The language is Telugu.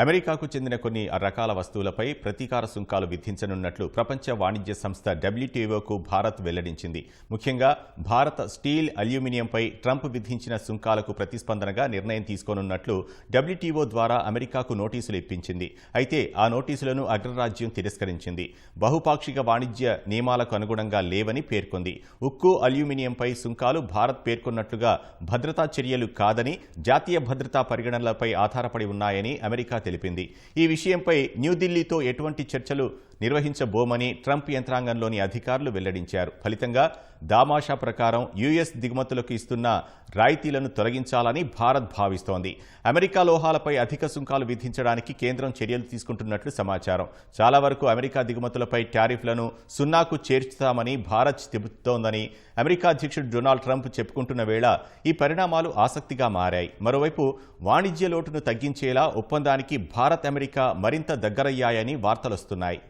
అమెరికాకు చెందిన కొన్ని రకాల వస్తువులపై ప్రతీకార సుంకాలు విధించనున్నట్లు ప్రపంచ వాణిజ్య సంస్థ డబ్ల్యూటీఓకు భారత్ వెల్లడించింది. ముఖ్యంగా భారత స్టీల్ అల్యూమినియంపై ట్రంప్ విధించిన సుంకాలకు ప్రతిస్పందనగా నిర్ణయం తీసుకోనున్నట్లు డబ్ల్యూటీఓ ద్వారా అమెరికాకు నోటీసులు ఇప్పించింది. అయితే ఆ నోటీసులను అగ్రరాజ్యం తిరస్కరించింది. బహుపాక్షిక వాణిజ్య నియమాలకు అనుగుణంగా లేవని పేర్కొంది. ఉక్కు అల్యూమినియంపై సుంకాలు భారత్ పేర్కొన్నట్లుగా భద్రతా చర్యలు కాదని జాతీయ భద్రతా పరిగణనలపై ఆధారపడి ఉన్నాయని అమెరికా తెలిపింది. ఈ విషయంపై న్యూఢిల్లీతో ఎటువంటి చర్చలు నిర్వహించబోమని ట్రంప్ యంత్రాంగంలోని అధికారులు వెల్లడించారు. ఫలితంగా దామాషా ప్రకారం యుఎస్ దిగుమతులకు ఇస్తున్న రాయితీలను తొలగించాలని భారత్ భావిస్తోంది. అమెరికా లోహాలపై అధిక సుంకాలు విధించడానికి కేంద్రం చర్యలు తీసుకుంటున్నట్లు సమాచారం. చాలా వరకు అమెరికా దిగుమతులపై టారిఫ్లను సున్నాకు చేర్చుతామని భారత్ చెబుతోందని అమెరికా అధ్యక్షుడు డొనాల్డ్ ట్రంప్ చెప్పుకుంటున్న వేళ ఈ పరిణామాలు ఆసక్తిగా మారాయి. మరోవైపు వాణిజ్య లోటును తగ్గించేలా ఒప్పందానికి భారత్ అమెరికా మరింత దగ్గరయ్యాయని వార్తలొస్తున్నాయి.